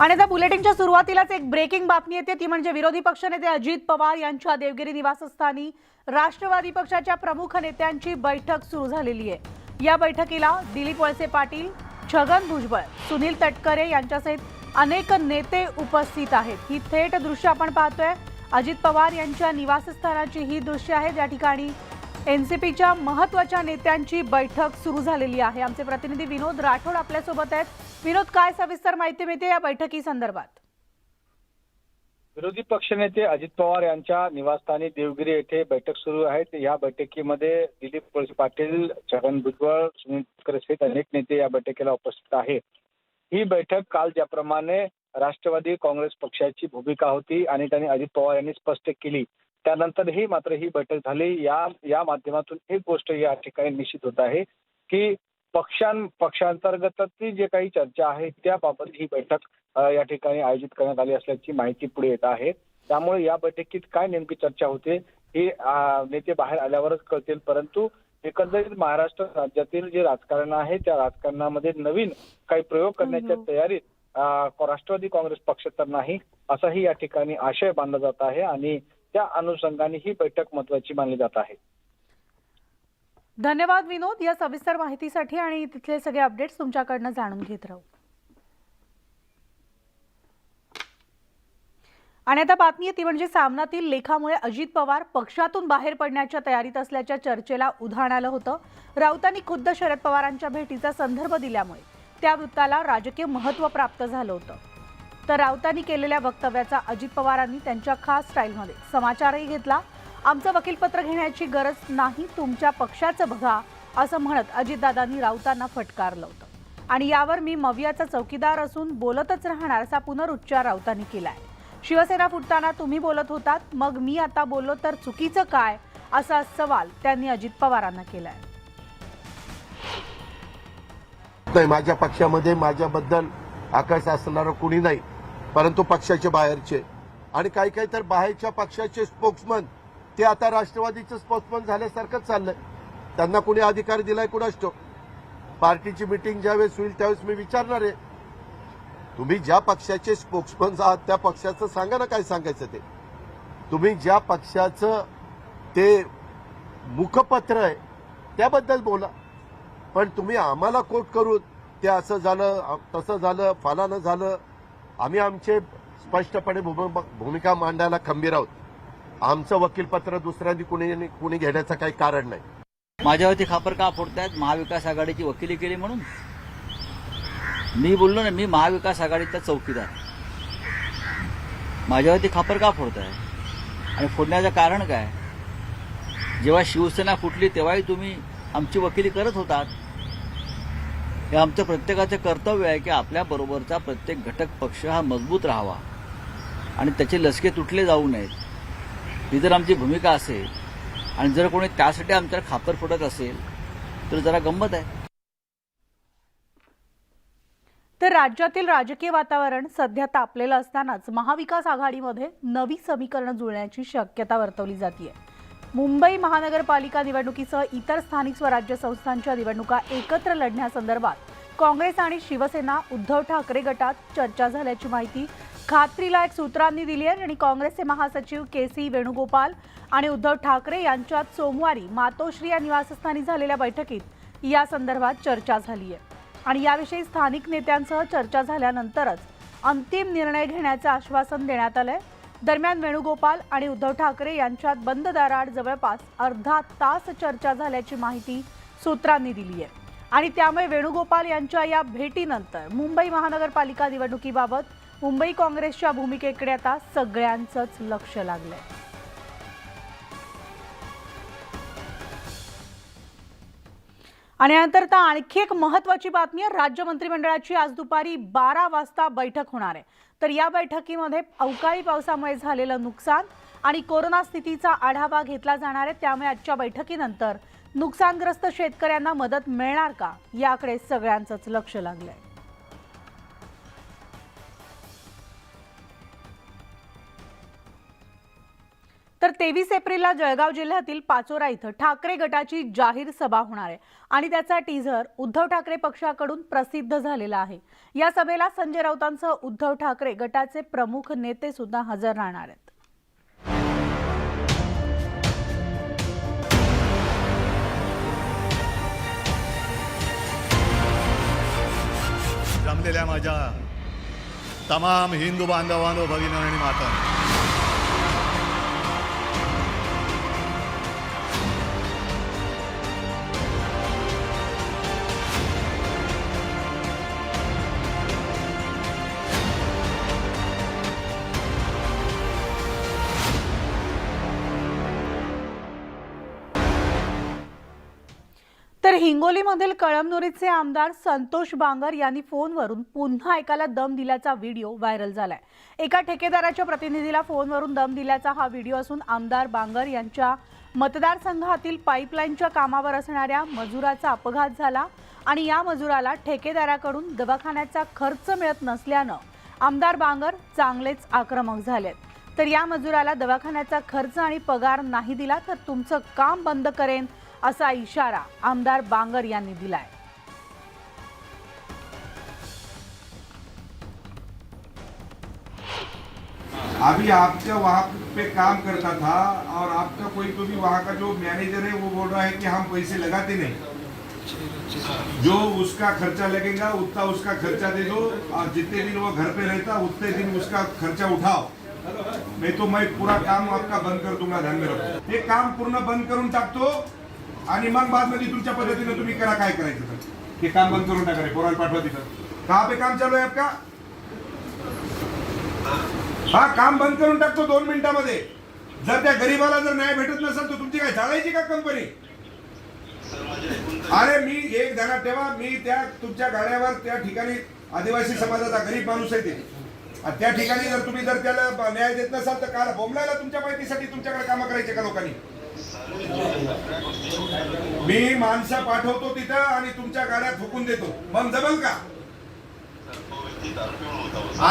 आणि आता बुलेटिनच्या सुरुवातीलाच एक ब्रेकिंग बातमी येते. ती म्हणजे विरोधी पक्षनेते अजित पवार यांच्या देवगिरी निवासस्थानी राष्ट्रवादी पक्षाच्या प्रमुख नेत्यांची बैठक सुरू झालेली आहे. या बैठकीला दिलीप वळसे पाटील छगन भुजबळ सुनील तटकरे यांच्यासहित अनेक नेते उपस्थित आहेत. ही थेट दृश्य आपण पाहतोय. अजित पवार यांच्या निवासस्थानाची ही दृश्य आहेत या ठिकाणी एनसीपीच्या महत्त्वाच्या नेत्यांची बैठक सुरू झालेली आहे. आमचे प्रतिनिधी विनोद राठोड आपल्यासोबत आहेत. विनोद काय सविस्तर माहिती मिळते या बैठकी संदर्भात? विरोधी पक्षनेते अजित पवार यांच्या निवासस्थानी देवगिरी येथे बैठक सुरू आहे. या बैठकीमध्ये दिलीप वळसे पाटील छगन भुजबळ सुनील तटकरे सहित अनेक नेते या बैठकीला उपस्थित आहेत. ही बैठक काल ज्याप्रमाणे राष्ट्रवादी काँग्रेस पक्षाची भूमिका होती आणि त्यांनी अजित पवार यांनी स्पष्ट केली. त्यानंतरही मात्र ही बैठक झाली. या या माध्यमातून एक गोष्ट या ठिकाणी निश्चित होत आहे की पक्षां पक्षांतर्गतची जे काही चर्चा आहे त्याबाबत ही बैठक अ, या ठिकाणी आयोजित करण्यात आली असल्याची माहिती पुढे येत आहे. त्यामुळे या बैठकीत काय नेमकी चर्चा होते हे अ, नेते बाहेर आल्यावरच कळतील. परंतु एकंदरीत महाराष्ट्र राज्यातील जे राजकारण आहे त्या राजकारणामध्ये नवीन काही प्रयोग करण्याच्या. तयारीत अ, राष्ट्रवादी काँग्रेस पक्ष तर नाही असाही या ठिकाणी आशय बांधला जात आहे आणि त्या अनुषंगाने ही बैठक महत्वाची मानली जात आहे. धन्यवाद विनोद या सविस्तर माहितीसाठी आणि तिथले सगळे अपडेट्स तुमच्याकडनं जाणून घेत राहू. आणि आता बातमी ती म्हणजे सामनातील लेखामुळे अजित पवार पक्षातून बाहेर पडण्याच्या तयारीत असल्याच्या चर्चेला उधाण आलं होतं. राऊतांनी खुद्द शरद पवारांच्या भेटीचा संदर्भ दिल्यामुळे त्या वृत्ताला राजकीय महत्त्व प्राप्त झालं होतं. तर राऊतांनी केलेल्या वक्तव्याचा अजित पवारांनी त्यांच्या खास स्टाईलमध्ये समाचारही घेतला. आमचं वकीलपत्र घेण्याची गरज नाही तुमच्या पक्षाचं बघा असं म्हणत अजितदादांनी राऊतांना फटकारलं होतं. आणि यावर मी मवियाचा चौकीदार असून बोलतच राहणार असा पुनरुच्चार राऊतांनी केलाय. शिवसेना फुटताना तुम्ही बोलत होतात मग मी आता बोललो तर चुकीचं काय असा सवाल त्यांनी अजित पवारांना केलाय. नाही माझ्या पक्षामध्ये माझ्याबद्दल आकाश असणारं कुणी नाही परंतु पक्षाच्या बाहेरचे. आणि काही काही तर बाहेरच्या पक्षाचे स्पोक्समन ते आता राष्ट्रवादीचं स्पोक्समन झाल्यासारखंच चाललंय. त्यांना कुणी अधिकार दिलाय कुणाच पार्टीची मिटिंग ज्यावेळेस होईल त्यावेळेस मी विचारणार आहे. तुम्ही ज्या पक्षाचे स्पोक्समन आहात त्या पक्षाचं सांगा ना काय सांगायचं ते. तुम्ही ज्या पक्षाचं ते मुखपत्र आहे त्याबद्दल बोला. पण तुम्ही आम्हाला कोट करून ते असं झालं तसं झालं फलानं झालं आम्ही आमचे स्पष्टपणे भूम- भूमिका मांडायला खंबीर आहोत. आमचं वकीलपत्र दुसऱ्यांनी कुणी कुणी घेण्याचं काही कारण नाही. माझ्यावरती खापर का फोडतायत? महाविकास आघाडीची वकिली केली म्हणून? मी बोललो ना मी महाविकास आघाडीचा चौकीदार माझ्यावरती खापर का फोडताय? आणि फोडण्याचं कारण काय? जेव्हा शिवसेना फुटली तेव्हाही तुम्ही आमची वकिली करत होतात. हे आमचं प्रत्येकाचं कर्तव्य आहे की आपल्याबरोबरचा प्रत्येक घटक पक्ष हा मजबूत राहावा. आणि त्याचे लसके तुटले जाऊ नयेत. ही जर आमची भूमिका असेल आणि जर कोणी त्यासाठी आमच्यावर खापर फुटत असेल तर जरा गंमत आहे. तर राज्यातील राजकीय वातावरण सध्या तापलेलं असतानाच महाविकास आघाडीमध्ये नवी समीकरणं जुळण्याची शक्यता वर्तवली जाते मुंबई महानगरपालिका निवडणुकीसह इतर स्थानिक स्वराज्य संस्थांच्या निवडणुका एकत्र लढण्यासंदर्भात काँग्रेस आणि शिवसेना उद्धव ठाकरे गटात चर्चा झाल्याची माहिती खात्रीलायक सूत्रांनी दिली आहे आणि काँग्रेसचे महासचिव के सी वेणुगोपाल आणि उद्धव ठाकरे यांच्यात सोमवारी मातोश्री या निवासस्थानी झालेल्या बैठकीत या संदर्भात चर्चा झाली आहे. आणि याविषयी स्थानिक नेत्यांसह चर्चा झाल्यानंतरच अंतिम निर्णय घेण्याचं आश्वासन देण्यात आलंय. दरम्यान वेणुगोपाल आणि उद्धव ठाकरे यांच्यात बंद दाराआड जवळपास अर्धा तास चर्चा झाल्याची माहिती सूत्रांनी दिली आहे. आणि त्यामुळे वेणुगोपाल यांच्या या भेटीनंतर मुंबई महानगरपालिका निवडणुकीबाबत मुंबई काँग्रेसच्या भूमिकेकडे आता सगळ्यांचंच लक्ष लागलंय. आणि यानंतर आता आणखी एक महत्वाची बातमी आहे. राज्य मंत्रिमंडळाची आज दुपारी बारा वाजता बैठक होणार आहे. तर या बैठकीमध्ये अवकाळी पावसामुळे झालेलं नुकसान आणि कोरोना स्थितीचा आढावा घेतला जाणार आहे. त्यामुळे आजच्या बैठकीनंतर नुकसानग्रस्त शेतकऱ्यांना मदत मिळणार का? याकडे सगळ्यांचंच लक्ष लागलंय. तर तेवीस एप्रिलला जळगाव जिल्ह्यातील पाचोरा इथं ठाकरे गटाची जाहीर सभा होणार आहे. आणि त्याचा टीझर उद्धव ठाकरे पक्षाकडून प्रसिद्ध झालेला आहे. या सभेला संजय राऊतांसह उद्धव ठाकरे गटाचे प्रमुख नेते सुद्धा हजर राहणार आहेत. जमलेल्या माझ्या तमाम हिंदू बांधवांनो भगिनी आणि माता. तर हिंगोलीमधील कळमनुरीचे आमदार संतोष बांगर यांनी फोनवरून पुन्हा एकाला दम दिल्याचा व्हिडिओ व्हायरल झालाय. एका ठेकेदाराच्या प्रतिनिधीला फोनवरून दम दिल्याचा हा व्हिडिओ असून आमदार बांगर यांच्या मतदारसंघातील पाईपलाईनच्या कामावर असणाऱ्या मजुराचा अपघात झाला आणि या मजुराला ठेकेदाराकडून दवाखान्याचा खर्च मिळत नसल्यानं आमदार बांगर चांगलेच आक्रमक झालेत. तर या मजुराला दवाखान्याचा खर्च आणि पगार नाही दिला तर तुमचं काम बंद करेन असा इशारा आमदार बांगर यांनी दिलाय. अभी आपका वहाँ पे काम करता था और आपका कोई तो भी वहाँ का जो मैनेजर है वो बोल रहा है कि हम पैसे लगाते नहीं। जो उसका खर्चा लगेगा उतना उसका खर्चा दे दो और जितने दिन वो घर पे रहता उतने दिन उसका खर्चा उठाओ। नहीं तो मैं पूरा काम आपका बंद कर दूंगा ध्यान में रखो। हे काम पूर्ण बंद करून टाकतो आणि मग बादमध्ये तुमच्या पद्धतीने तुम्ही करा काय करायचं तर? ते काम बंद करून टाका रे पोराला पाठवा तिथं. का पे काम चालू आहे का हा काम बंद करून टाकतो दोन मिनिटामध्ये. जर त्या गरीबाला जर न्याय भेटत नसेल तर तुमची काय चालायची का कंपनी? अरे मी एक ध्यानात ठेवा मी त्या तुमच्या गाड्यावर त्या ठिकाणी आदिवासी समाजाचा गरीब माणूस आहे ते. त्या ठिकाणी जर तुम्ही जर त्याला न्याय देत नसाल तर काल बोंबलायला तुमच्या माहितीसाठी तुमच्याकडे कामं करायचे का लोकांनी? मी माणसं पाठवतो तिथं आणि तुमच्या गाड्या थुकून देतो. मग जमल का?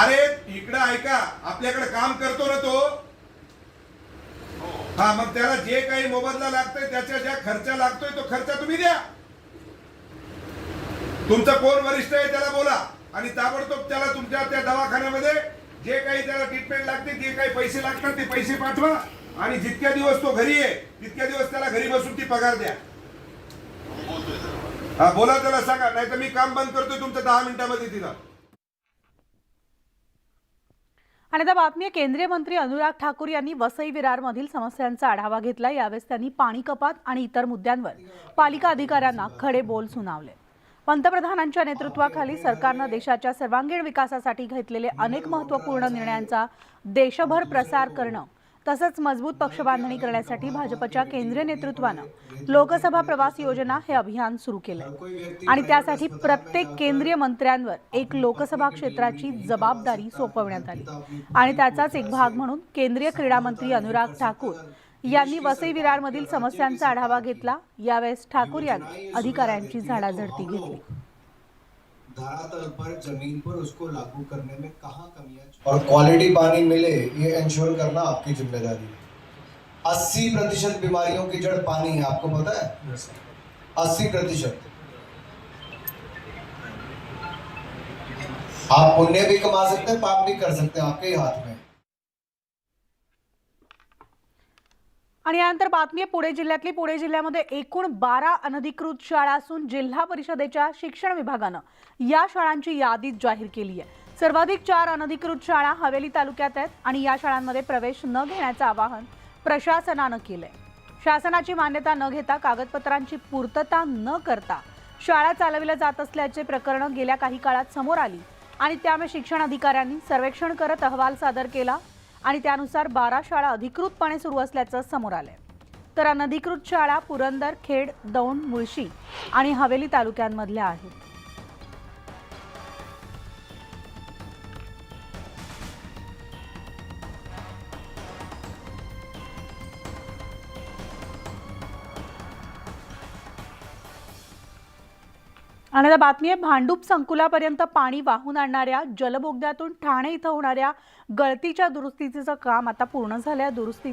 अरे इकडं ऐका. आपल्याकडे काम करतो ना तो. हा मग त्याला जे काही मोबदला लागतोय त्याच्या ज्या खर्च लागतोय तो खर्च तुम्ही द्या. तुमचा कोण वरिष्ठ आहे त्याला बोला. आणि ताबडतोब त्याला तुमच्या त्या दवाखान्यामध्ये जे काही त्याला ट्रीटमेंट लागते जे काही पैसे लागतात ते पैसे पाठवा. आणि जितक्या दिवस तो घरी आहे तितक्या दिवस त्याला घरी बसून ती पगार द्या. हा बोला त्याला सांगा नाही तर मी काम बंद करतोय तुमचं दहा मिनिटामध्ये तिला आणि आता बातमी केंद्रीय मंत्री अनुराग ठाकूर यांनी वसई विरारमधील समस्यांचा आढावा घेतला. यावेळेस त्यांनी पाणी कपात आणि इतर मुद्द्यांवर पालिका अधिकाऱ्यांना खडे बोल सुनावले. पंतप्रधानांच्या नेतृत्वाखाली सरकारनं देशाच्या सर्वांगीण विकासासाठी घेतलेले अनेक महत्त्वपूर्ण निर्णयांचा देशभर प्रसार करणं तसंच मजबूत पक्षबांधणी करण्यासाठी भाजपच्या केंद्रीय नेतृत्वानं लोकसभा प्रवास योजना हे अभियान सुरू केलंय. आणि त्यासाठी प्रत्येक केंद्रीय मंत्र्यांवर एक लोकसभा क्षेत्राची जबाबदारी सोपवण्यात आली. आणि त्याचाच एक भाग म्हणून केंद्रीय क्रीडा मंत्री अनुराग ठाकूर यांनी वसई विरारमधील समस्यांचा आढावा घेतला. यावेळेस ठाकूर यांनी अधिकाऱ्यांची झाडाझडती घेतली. धरातल पर ज़मीन पर उसको लागू करने में कहाँ कमियाँ? और क्वालिटी पानी मिले ये इंश्योर करना आपकी ज़िम्मेदारी है। अस्सी प्रतिशत बीमारियों की जड़ पानी है आपको पता है? अस्सी प्रतिशत। आप पुण्य भी कमा सकते हैं पाप भी कर सकते हैं आपके ही हाथ में। आणि यानंतर बातमी आहे पुणे जिल्ह्यातली. पुणे जिल्ह्यामध्ये एकूण बारा अनधिकृत शाळा असून जिल्हा परिषदेच्या शिक्षण विभागानं या शाळांची यादी जाहीर केली आहे. सर्वाधिक चार अनधिकृत शाळा हवेली तालुक्यात आहेत आणि या शाळांमध्ये प्रवेश न घेण्याचं आवाहन प्रशासनानं केलंय. शासनाची मान्यता न घेता कागदपत्रांची पूर्तता न करता शाळा चालविल्या जात असल्याचे प्रकरणं गेल्या काही काळात समोर आली आणि त्यामुळे शिक्षण अधिकाऱ्यांनी सर्वेक्षण करत अहवाल सादर केला आणि त्यानुसार बारा शाळा अधिकृतपणे सुरू असल्याचं समोर आलंय. तर अनधिकृत शाळा पुरंदर खेड दौंड मुळशी आणि हवेली तालुक्यांमधल्या आहेत. आणि आता बातमी आहे भांडूप संकुलापर्यंत पाणी वाहून आणणाऱ्या जलबोगद्यातून ठाणे इथं होणाऱ्या गळतीच्या दुरुस्तीचं काम आता पूर्ण झालं आहे दुरुस्ती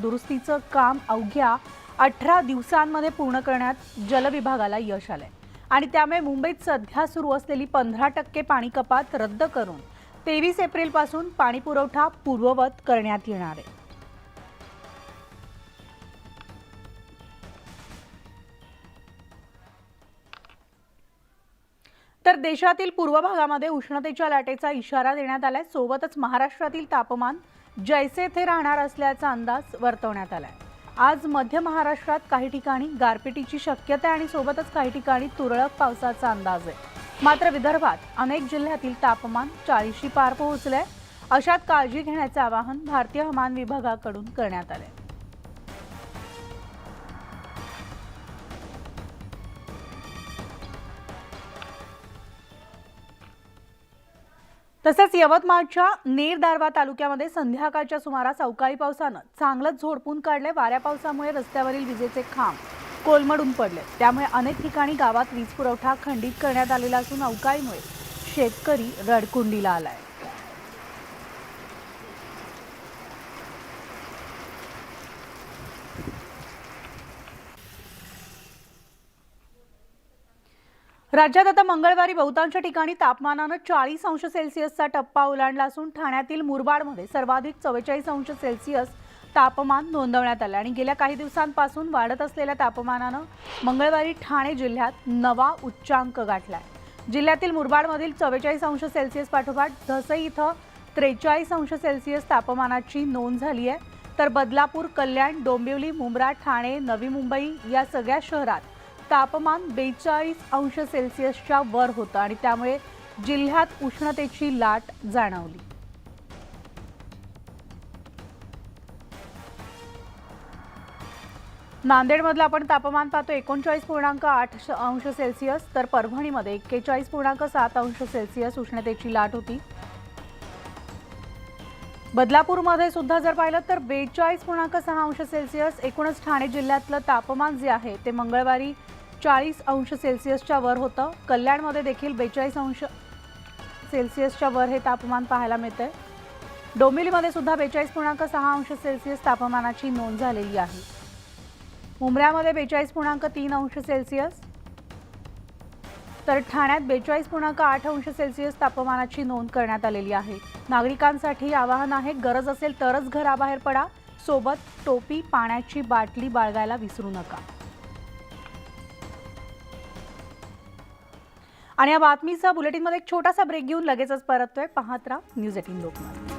दुरुस्तीचं काम अवघ्या अठरा दिवसांमध्ये पूर्ण करण्यात जलविभागाला यश आलंय. आणि त्यामुळे मुंबईत सध्या सुरू असलेली पंधरा टक्के पाणी कपात रद्द करून तेवीस एप्रिलपासून पाणी पुरवठा पूर्ववत करण्यात येणार आहे. तर देशातील पूर्व भागामध्ये उष्णतेच्या लाटेचा इशारा देण्यात आलाय. सोबतच महाराष्ट्रातील तापमान जैसे थे राहणार असल्याचा अंदाज वर्तवण्यात आलाय. आज मध्य महाराष्ट्रात काही ठिकाणी गारपिटीची शक्यता आहे आणि सोबतच काही ठिकाणी तुरळक पावसाचा अंदाज आहे. मात्र विदर्भात अनेक जिल्ह्यातील तापमान चाळीसशी पार पोहोचलंय. अशात काळजी घेण्याचं आवाहन भारतीय हवामान विभागाकडून करण्यात आलंय. तसेच यवतमाळच्या नेर दारवा तालुक्यामध्ये संध्याकाळच्या सुमारास अवकाळी पावसानं चांगलंच झोडपून काढले. वाऱ्या पावसामुळे रस्त्यावरील विजेचे खांब कोलमडून पडले. त्यामुळे अनेक ठिकाणी गावात वीज पुरवठा खंडित करण्यात आलेला असून अवकाळीमुळे शेतकरी रडकुंडीला आलाय. राज्यात आता मंगळवारी बहुतांश ठिकाणी तापमानानं चाळीस अंश सेल्सिअसचा टप्पा ओलांडला असून ठाण्यातील मुरबाडमध्ये सर्वाधिक चव्वेचाळीस अंश सेल्सिअस तापमान नोंदवण्यात आलं आणि गेल्या काही दिवसांपासून वाढत असलेल्या तापमानानं मंगळवारी ठाणे जिल्ह्यात नवा उच्चांक गाठला आहे जिल्ह्यातील मुरबाडमधील चव्वेचाळीस अंश सेल्सिअस पाठोपाठ धसई इथं त्रेचाळीस अंश सेल्सिअस तापमानाची नोंद झाली आहे. तर बदलापूर कल्याण डोंबिवली मुंब्रा ठाणे नवी मुंबई या सगळ्या शहरात तापमान बेचाळीस अंश सेल्सिअसच्या वर होतं आणि त्यामुळे जिल्ह्यात उष्णतेची लाट जाणवली. नांदेडमधलं आपण तापमान पाहतो एकोणचाळीस पूर्णांक आठ अंश सेल्सिअस तर परभणीमध्ये एक्केचाळीस पूर्णांक सात अंश सेल्सिअस उष्णतेची लाट होती. बदलापूरमध्ये सुद्धा जर पाहिलं तर बेचाळीस पूर्णांक सहा अंश सेल्सिअस एकूणच ठाणे जिल्ह्यातलं तापमान जे आहे ते मंगळवारी चाळीस अंश सेल्सिअसच्या वर होतं. कल्याणमध्ये देखील बेचाळीस अंश सेल्सिअसच्या वर हे तापमान पाहायला मिळतंय. डोंबिवलीमध्ये सुद्धा बेचाळीस पूर्णांक सहा अंश सेल्सिअस तापमानाची नोंद झालेली आहे. मुंबऱ्यामध्ये बेचाळीस पूर्णांक तीन अंश सेल्सिअस तर ठाण्यात बेचाळीस पूर्णांक आठ अंश सेल्सिअस तापमानाची नोंद करण्यात आलेली आहे. नागरिकांसाठी आवाहन आहे गरज असेल तरच घराबाहेर पडा. सोबत टोपी पाण्याची बाटली बाळगायला विसरू नका. आणि या बातमीचा बुलेटिनमध्ये एक छोटासा ब्रेक घेऊन लगेचच परततोय. पाहत राहा न्यूज एटीन लोकमत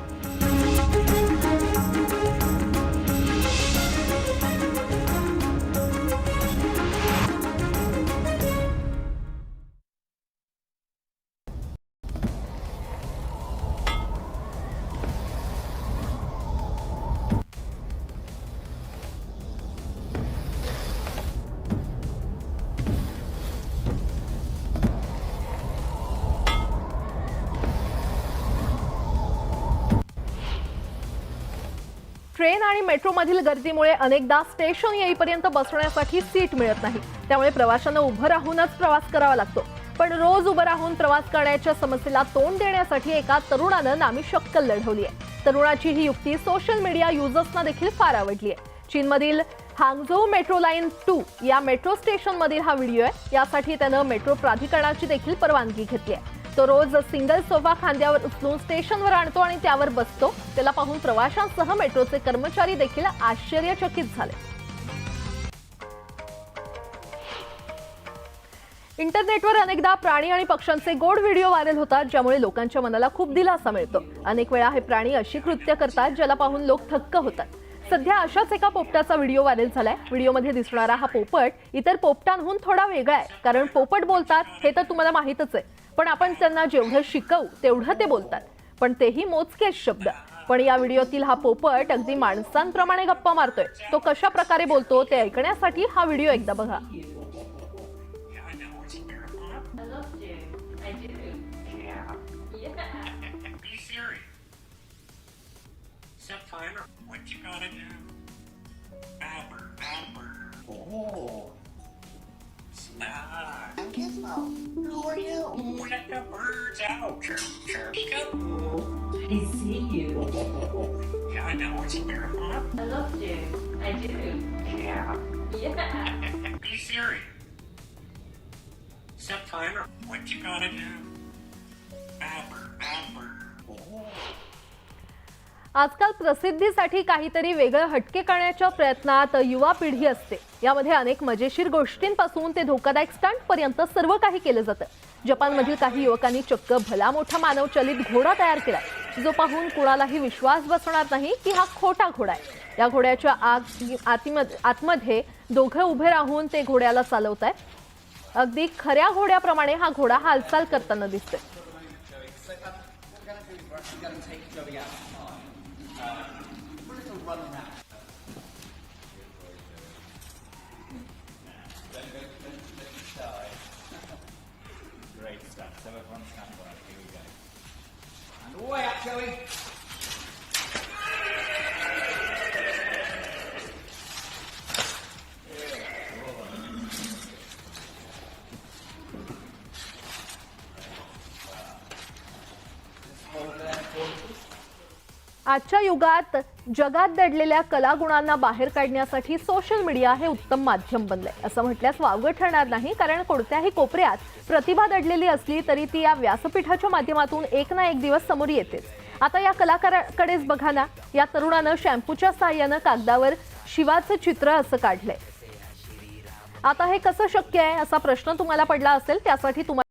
ट्रेन आणि मेट्रोमधील गर्दीमुळे अनेकदा स्टेशन येईपर्यंत बसण्यासाठी सीट मिळत नाही. त्यामुळे प्रवाशांना उभं राहूनच प्रवास करावा लागतो. पण रोज उभं राहून प्रवास करण्याच्या समस्येला तोंड देण्यासाठी एका तरुणानं नामी शक्कल लढवली आहे. तरुणाची ही युक्ती सोशल मीडिया युजर्सना देखील फार आवडली आहे. चीनमधील हांगझो मेट्रो लाईन टू या मेट्रो स्टेशनमधील हा व्हिडिओ आहे. यासाठी त्यानं मेट्रो प्राधिकरणाची देखील परवानगी घेतली आहे. तो रोज सिंगल सोफा खांद्यावर उचलून स्टेशनवर आणतो आणि त्यावर बसतो. त्याला पाहून प्रवाशांसह मेट्रोचे कर्मचारी देखील आश्चर्यचकित झाले. इंटरनेटवर अनेकदा प्राणी आणि पक्ष्यांचे गोड व्हिडिओ व्हायरल होतात ज्यामुळे लोकांच्या मनाला खूप दिलासा मिळतो. अनेक वेळा हे प्राणी अशी कृत्य करतात ज्याला पाहून लोक थक्क होतात. सध्या अशाच एका पोपटाचा व्हिडिओ व्हायरल झालाय. व्हिडिओमध्ये दिसणारा हा पोपट इतर पोपटांहून थोडा वेगळा आहे. कारण पोपट बोलतात हे तर तुम्हाला माहीतच आहे. पण आपण त्यांना जेवढं शिकवू तेवढं ते बोलतात पण तेही मोजकेच शब्द पण या व्हिडिओतील हा पोपट अगदी माणसांप्रमाणे गप्पा मारतोय तो कशा प्रकारे बोलतो ते ऐकण्यासाठी हा व्हिडिओ एकदा बघा Be serious. Sapphire, what you gotta do? Amber, amber. Oh. Ah, who are you? Let the birds out. Chirp, chirp, chirp. I see you. Yeah, I know it's here, huh? I love you. I do. Yeah. Yeah. Be serious. Set timer. what you gotta do? Amber, amber. Oh. आजकाल प्रसिद्धीसाठी काहीतरी वेगळं हटके करण्याच्या प्रयत्नात युवा पिढी असते यामध्ये अनेक मजेशीर गोष्टींपासून ते धोकादायक स्टंट पर्यंत सर्व काही केलं जातं. जपानमधील काही युवकांनी चक्क भला मोठा मानवचलित घोडा तयार केला जो पाहून कुणालाही विश्वास बसणार नाही की हा खोटा घोडा आहे. या घोड्याच्या आत आतीमध्ये आतमध्ये दोघं उभे राहून ते घोड्याला चालवत आहे अगदी खऱ्या घोड्याप्रमाणे हा घोडा हालचाल करताना दिसतोय. आजच्या युगात जगात दडलेल्या कलागुणांना बाहेर काढण्यासाठी सोशल मीडिया हे उत्तम माध्यम बनलंय. असं म्हटल्यास वावगं ठरणार नाही कारण कोणत्याही कोपऱ्यात प्रतिभा दडलेली असली तरी ती या व्यासपीठाच्या माध्यमातून एक ना एक दिवस समोर येतेच. आता या कलाकाराकडेच बघा ना या तरुणानं शॅम्पूच्या सहाय्यानं कागदावर शिवाचं चित्र असं काढलंय. आता हे कसं शक्य आहे असा प्रश्न तुम्हाला पडला असेल त्यासाठी तुम्हाला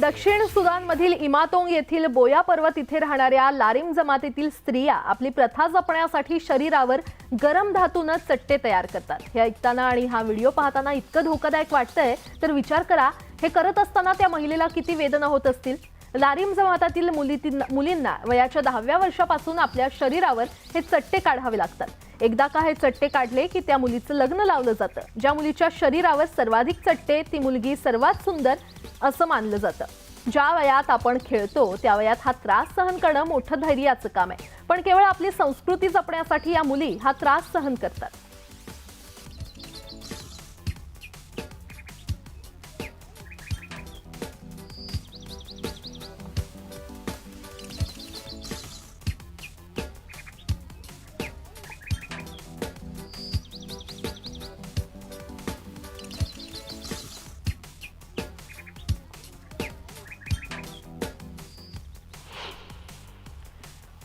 दक्षिण सुदानमधील इमातोंग येथील बोया पर्वत इथे राहणाऱ्या लारिम जमातीतील स्त्रिया आपली प्रथा जपण्यासाठी शरीरावर गरम धातूनं चट्टे तयार करतात. हे ऐकताना आणि हा व्हिडिओ पाहताना इतकं धोकादायक वाटतंय तर विचार करा हे करत असताना त्या महिलेला किती वेदना होत असतील? लारिम जमातातील मुलींना वयाच्या दहाव्या वर्षापासून आपल्या शरीरावर हे चट्टे काढावे लागतात. एकदा का हे चट्टे काढले की त्या मुलीचं लग्न लावलं जातं. ज्या मुलीच्या शरीरावर सर्वाधिक चट्टे ती मुलगी सर्वात सुंदर असं मानलं जातं. ज्या वयात आपण खेळतो त्या वयात हा त्रास सहन करणं मोठं धैर्याचं काम आहे. पण केवळ आपली संस्कृती जपण्यासाठी या मुली हा त्रास सहन करतात.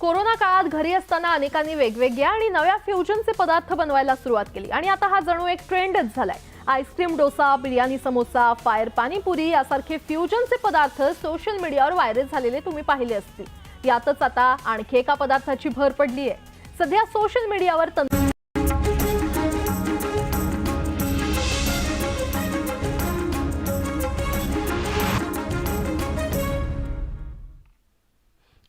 कोरोना काळात घरी असताना अनेकांनी वेगवेगळ्या आणि नव्या फ्युजनचे पदार्थ बनवायला सुरुवात केली. आणि आता हा जणू एक ट्रेंडच झालाय. Ice cream dosa biryani samosa fire panipuri यासारखे फ्युजनचे पदार्थ सोशल मीडियावर व्हायरल झालेले तुम्ही पाहिले असतील. यातच आता आणखी एका पदार्थाची भर पडली आहे सध्या सोशल मीडियावर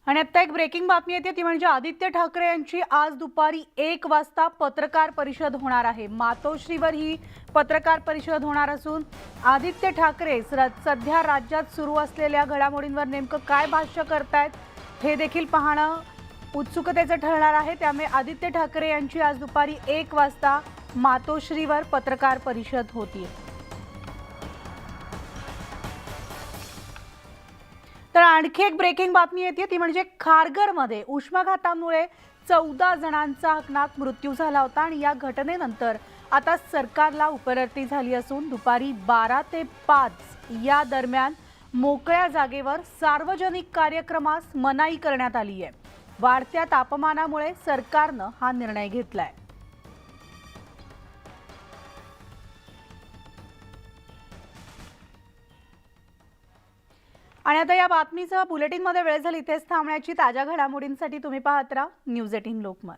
आणि आत्ता एक ब्रेकिंग बातमी येते ती म्हणजे आदित्य ठाकरे यांची आज दुपारी एक वाजता पत्रकार परिषद होणार आहे. मातोश्रीवर ही पत्रकार परिषद होणार असून आदित्य ठाकरे सध्या राज्यात सुरू असलेल्या घडामोडींवर नेमकं काय भाष्य करतायत हे देखील पाहणं उत्सुकतेचं ठरणार आहे. त्यामुळे आदित्य ठाकरे यांची आज दुपारी एक वाजता मातोश्रीवर पत्रकार परिषद होती तर आणखी एक ब्रेकिंग बातमी येते ती म्हणजे खारघरमध्ये उष्माघातामुळे चौदा जणांचा हकनात मृत्यू झाला होता आणि या घटनेनंतर आता सरकारला उपरती झाली असून दुपारी बारा ते पाच या दरम्यान मोकळ्या जागेवर सार्वजनिक कार्यक्रमास मनाई करण्यात आली आहे वाढत्या तापमानामुळे सरकारनं हा निर्णय घेतलाय. आणि आता या बातमीचं बुलेटिनमध्ये वेळ झाली इथेच थांबण्याची ताज्या घडामोडींसाठी तुम्ही पाहत राहा न्यूज एटीन लोकमत.